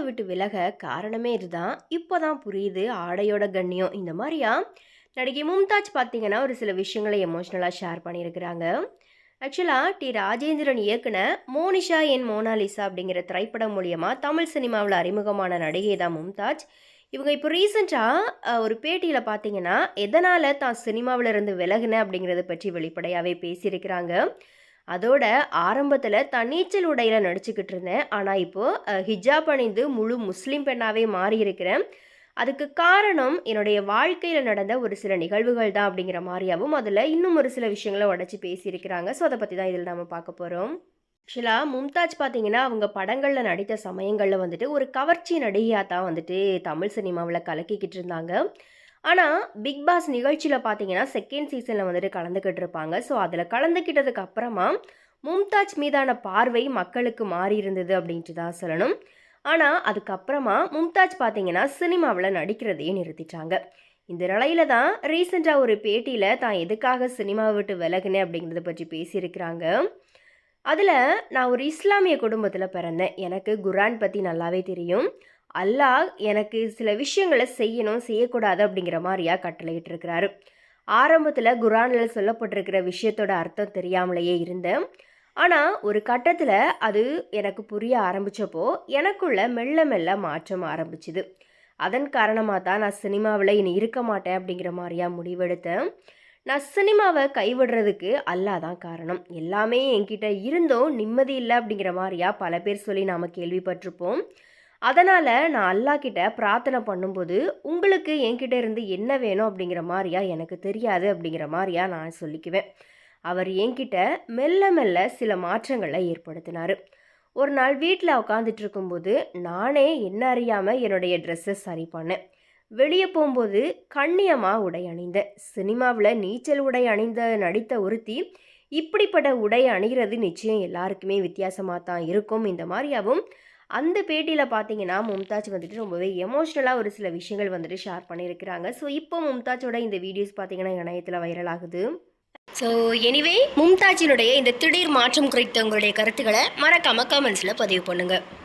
சினிமாவை விட்டு விலக காரணமே இதுதான். இப்போ தான் புரியுது ஆடையோட கண்ணியம். இந்த மாதிரியா? நடிகை மும்தாஜ் பார்த்தீங்கன்னா ஒரு சில விஷயங்களை எமோஷ்னலாக ஷேர் பண்ணியிருக்கிறாங்க. ஆக்சுவலாக டி. ராஜேந்திரன் இயக்குன மோனிஷா என் மோனாலிசா அப்படிங்கிற திரைப்படம் மூலியமாக தமிழ் சினிமாவில் அறிமுகமான நடிகை தான் மும்தாஜ். இவங்க இப்போ ரீசெண்டாக ஒரு பேட்டியில் பார்த்தீங்கன்னா எதனால் தான் சினிமாவில் இருந்து விலகுன அப்படிங்கிறத பற்றி வெளிப்படையாகவே பேசியிருக்கிறாங்க. அதோட ஆரம்பத்தில் தன்னீச்சல் உடையில் நடிச்சுக்கிட்டு இருந்தேன். ஆனால் இப்போது ஹிஜாப் அணிந்து முழு முஸ்லீம் பெண்ணாகவே மாறியிருக்கிறேன். அதுக்கு காரணம் என்னுடைய வாழ்க்கையில் நடந்த ஒரு சில நிகழ்வுகள் தான் அப்படிங்கிற மாதிரியாகவும் அதில் இன்னும் ஒரு சில விஷயங்களை உடச்சி பேசியிருக்கிறாங்க. ஸோ அதை பற்றி தான் இதில் நம்ம பார்க்க போகிறோம் ஆக்சுவலாக மும்தாஜ் பார்த்தீங்கன்னா அவங்க படங்களில் நடித்த சமயங்களில் வந்துட்டு ஒரு கவர்ச்சி நடிகையாக தான் வந்துட்டு தமிழ் சினிமாவில் கலக்கிக்கிட்டு இருந்தாங்க. ஆனால் பிக் பாஸ் நிகழ்ச்சியில் பார்த்தீங்கன்னா செகண்ட் சீசனில் வந்துட்டு கலந்துக்கிட்டு இருப்பாங்க. ஸோ அதில் கலந்துக்கிட்டதுக்கு அப்புறமா மும்தாஜ் மீதான பார்வை மக்களுக்கு மாறி இருந்தது அப்படின்ட்டு தான் சொல்லணும். ஆனால் அதுக்கப்புறமா மும்தாஜ் பார்த்தீங்கன்னா சினிமாவில் நடிக்கிறதையே நிறுத்திட்டாங்க. இந்த நிலையில தான் ரீசெண்டாக ஒரு பேட்டியில் தான் எதுக்காக சினிமாவை விட்டு விலகுனேன் அப்படிங்கிறத பற்றி பேசியிருக்கிறாங்க. அதில் நான் ஒரு இஸ்லாமிய குடும்பத்தில் பிறந்தேன். எனக்கு குரான் பற்றி நல்லாவே தெரியும். அல்லாஹ் எனக்கு சில விஷயங்களை செய்யணும் செய்யக்கூடாது அப்படிங்கிற மாதிரியா கட்டளையிட்டு இருக்கிறாரு ஆரம்பத்தில் குரானில் சொல்லப்பட்டிருக்கிற விஷயத்தோட அர்த்தம் தெரியாமலேயே இருந்தேன். ஆனால் ஒரு கட்டத்தில் அது எனக்கு புரிய ஆரம்பித்தப்போ எனக்குள்ள மெல்ல மெல்ல மாற்றம் ஆரம்பிச்சுது. அதன் காரணமாக தான் நான் சினிமாவில் இனி இருக்க மாட்டேன் அப்படிங்கிற மாதிரியா முடிவெடுத்தேன். நான் சினிமாவை கைவிடுறதுக்கு அல்லா தான் காரணம். எல்லாமே என்கிட்ட இருந்தும் நிம்மதி இல்லை அப்படிங்கிற மாதிரியா பல பேர் சொல்லி நாம் கேள்விப்பட்டிருப்போம். அதனால் நான் அல்லாக்கிட்ட பிரார்த்தனை பண்ணும்போது உங்களுக்கு என்கிட்ட இருந்து என்ன வேணும் அப்படிங்கிற மாதிரியா எனக்கு தெரியாது அப்படிங்கிற மாதிரியா நான் சொல்லிக்குவேன். அவர் என்கிட்ட மெல்ல மெல்ல சில மாற்றங்களை ஏற்படுத்தினார். ஒரு நாள் வீட்டில் உட்காந்துட்டு இருக்கும்போது நானே என்ன அறியாமல் என்னுடைய ட்ரெஸ்ஸை சரி பண்ணேன். வெளியே போகும்போது கண்ணியமாக உடை அணிந்தேன். சினிமாவில் நீச்சல் உடை அணிந்த நடித்த ஒருத்தி இப்படிப்பட்ட உடை அணிகிறது நிச்சயம் எல்லாருக்குமே வித்தியாசமாக தான் இருக்கும். இந்த மாதிரியாகவும் அந்த பேட்டியில் பார்த்தீங்கன்னா மும்தாஜ் வந்துட்டு ரொம்பவே எமோஷ்னலாக ஒரு சில விஷயங்கள் வந்துட்டு ஷேர் பண்ணியிருக்கிறாங்க. ஸோ இப்போ மும்தாஜோட இந்த வீடியோஸ் பார்த்தீங்கன்னா இணையத்தில் வைரல் ஆகுது. ஸோ எனிவே மும்தாஜினுடைய இந்த திடீர் மாற்றம் குறித்த உங்களுடைய கருத்துக்களை மறக்காம கமெண்ட்ஸில் பதிவு பண்ணுங்கள்